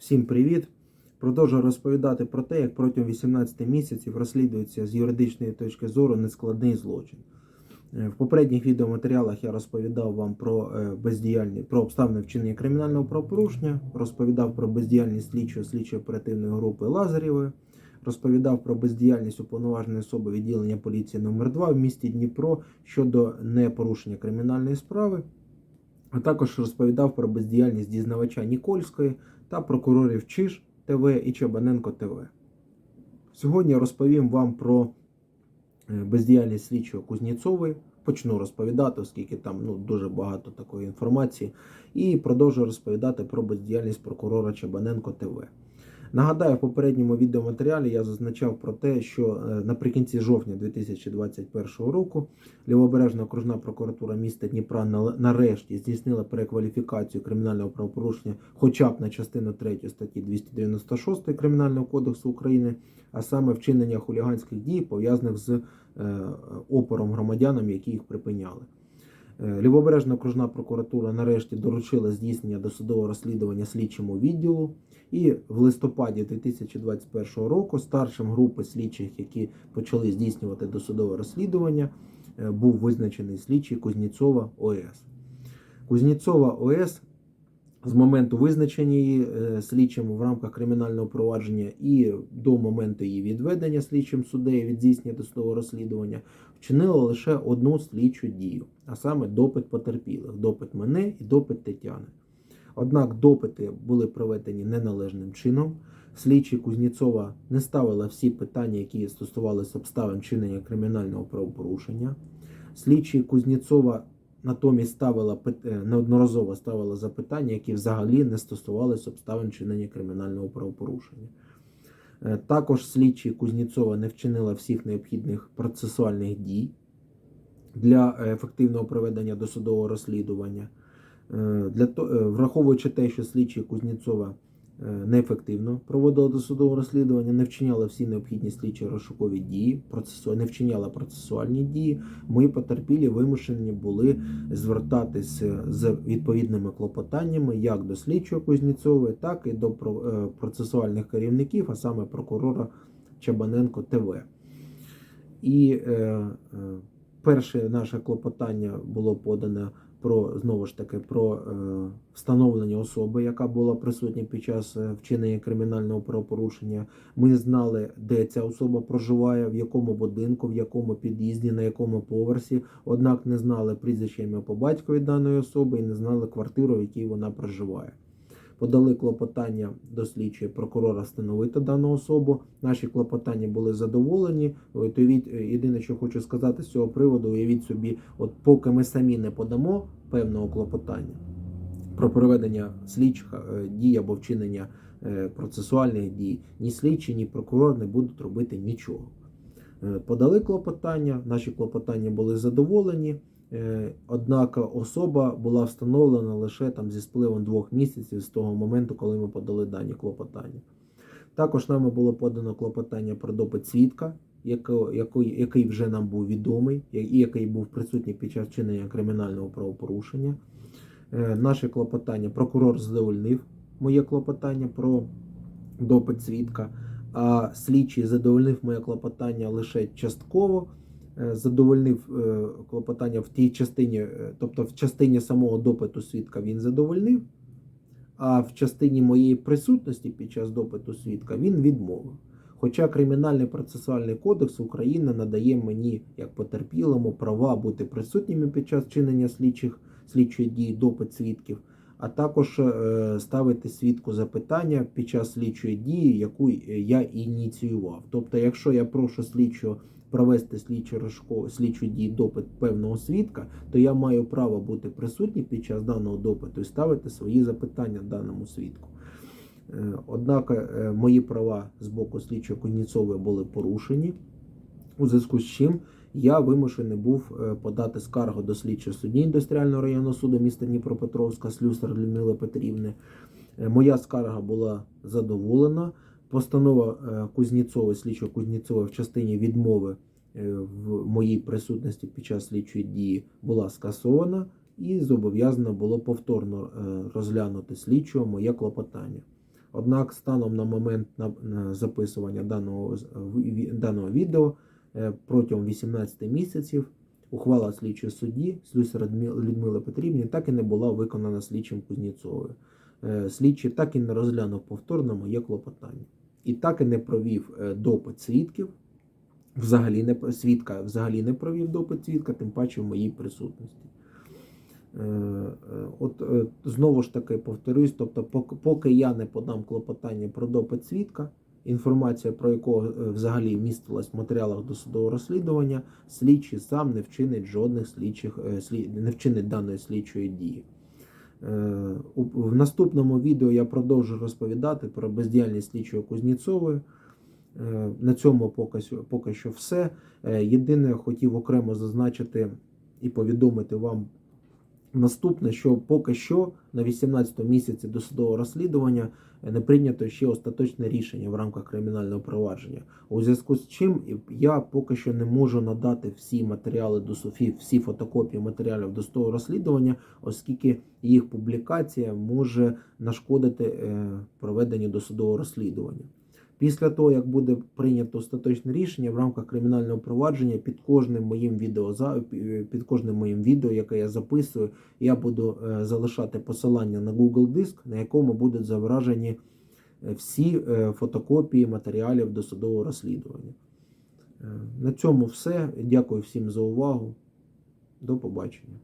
Всім привіт! Продовжую розповідати про те, як протягом 18 місяців розслідується з юридичної точки зору нескладний злочин. Е, В попередніх відеоматеріалах я розповідав вам про е, бездіяльність, про обставини вчинення кримінального правопорушення, розповідав про бездіяльність слідчого слідчої оперативної групи Лазарєвої, розповідав про бездіяльність уповноваженої особи відділення поліції номер 2 в місті Дніпро щодо непорушення кримінальної справи, а також розповідав про бездіяльність дізнавача Нікольської та прокурорів Чиж ТВ і Чабаненко ТВ. Сьогодні розповім вам про е, бездіяльність слідчого Кузнєцової. Почну розповідати, оскільки там ну, дуже багато такої інформації, і продовжую розповідати про бездіяльність прокурора Чабаненко ТВ. Нагадаю, в попередньому відеоматеріалі я зазначав про те, що е, наприкінці жовтня 2021 року Лівобережна окружна прокуратура міста Дніпра на- нарешті здійснила перекваліфікацію кримінального правопорушення хоча б на частину 3 статті 296 Кримінального кодексу України, а саме вчинення хуліганських дій, пов'язаних з е, опором громадянам, які їх припиняли. Е, Лівобережна окружна прокуратура нарешті доручила здійснення досудового розслідування слідчому відділу. І в листопаді 2021 року старшим групи слідчих, які почали здійснювати досудове розслідування, е, був визначений слідчий Кузніцова ОС. Кузніцова ОС з моменту визначення її е, слідчим в рамках кримінального провадження і до моменту її відведення слідчим суддею від здійснення досудового розслідування вчинила лише одну слідчу дію, а саме допит потерпілих, допит мене і допит Тетяни. Однак допити були проведені неналежним чином. Слідчі Кузнєцова не ставила всі питання, які стосувалися обставин чинення кримінального правопорушення. Слідчі Кузнєцова натомість ставила е, неодноразово ставила запитання, які взагалі не стосувалися обставин чинення кримінального правопорушення. Е, Також слідчі Кузнєцова не вчинила всіх необхідних процесуальних дій для е, ефективного проведення досудового розслідування. Для враховуючи те, що слідчі Кузнєцова е, неефективно проводила досудове розслідування, не вчиняла всі необхідні слідчі розшукові дії, процесу, не вчиняла процесуальні дії, мої потерпілі вимушені були звертатися з відповідними клопотаннями як до слідчого Кузнєцової, так і до е, процесуальних керівників, а саме прокурора Чабаненко ТВ. І е, е, перше наше клопотання було подане про знову ж таки про е, встановлення особи, яка була присутня під час е, вчинення кримінального правопорушення. Ми знали, де ця особа проживає, в якому будинку, в якому під'їзді, на якому поверсі. Однак не знали прізвище ім'я по батькові даної особи і не знали квартиру, в якій вона проживає. Подали клопотання до слідчої прокурора встановити дану особу. Наші клопотання були задоволені. Е, єдине, що хочу сказати з цього приводу, уявіть собі, от поки ми самі не подамо певного клопотання про проведення слідчих е, дій або вчинення е, процесуальних дій, ні слідчі, ні прокурор не будуть робити нічого. Е, Подали клопотання, наші клопотання були задоволені. Е, Однак особа була встановлена лише там зі спливом двох місяців з того моменту, коли ми подали дані клопотання. Також нами було подано клопотання про допит свідка, який, який вже нам був відомий, і який був присутній під час вчинення кримінального правопорушення. Е, Наше клопотання прокурор задовольнив моє клопотання про допит свідка, а слідчий задовольнив моє клопотання лише частково. Е, Задовольнив е, клопотання в тій частині, е, тобто в частині самого допиту свідка він задовольнив, а в частині моєї присутності під час допиту свідка він відмовив. Хоча Кримінальний процесуальний кодекс України надає мені, як потерпілому, права бути присутніми під час вчинення слідчих слідчої дії, допит свідків, а також ставити свідку запитання під час слідчої дії, яку я ініціював. Тобто, якщо я прошу слідчого провести слідчу дію допит певного свідка, то я маю право бути присутній під час даного допиту і ставити свої запитання даному свідку. Е, Однак е, мої права з боку слідчого Куніцової були порушені, у зв'язку з чим я вимушений був е, подати скаргу до слідчого судді індустріального районного суду міста Дніпропетровська Слюсар Людмили Петрівни. Моя скарга була задоволена. Постанова е, Кузнєцова, слідчого Кузнєцова в частині відмови е, в моїй присутності під час слідчої дії була скасована і зобов'язано було повторно е, розглянути слідчого моє клопотання. Однак, станом на момент записування даного, даного відео протягом 18 місяців ухвала слідчої судді Слюсара Людмили Петрівні так і не була виконана слідчим Кузнєцовою. Е, Слідчий так і не розглянув повторно моє клопотання. І так і не провів е, допит свідків, взагалі не свідка взагалі не провів допит свідка, тим паче в моїй присутності. Е, е, От знову ж таки повторюсь, тобто, поки я не подам клопотання про допит свідка, інформація про якого взагалі містилась в матеріалах досудового розслідування, слідчий сам не вчинить жодних слідчих не вчинить даної слідчої дії. Е, В наступному відео я продовжу розповідати про бездіяльність слідчого Кузнєцової. Е, На цьому поки, що все. Єдине, Єдине, хотів окремо зазначити і повідомити вам наступне, що поки що на 18 місяці досудового розслідування е, не прийнято ще остаточне рішення в рамках кримінального провадження. У зв'язку з чим я поки що не можу надати всі матеріали до СОФІ, всі фотокопії матеріалів досудового розслідування, оскільки їх публікація може нашкодити е, проведенню досудового розслідування. Після того, як буде прийнято остаточне рішення в рамках кримінального провадження, під кожним моїм відео під кожним моїм відео, яке я записую, я буду е, залишати посилання на Google диск, на якому будуть зображені е, всі е, фотокопії матеріалів досудового розслідування. На цьому все. Дякую всім за увагу. До побачення.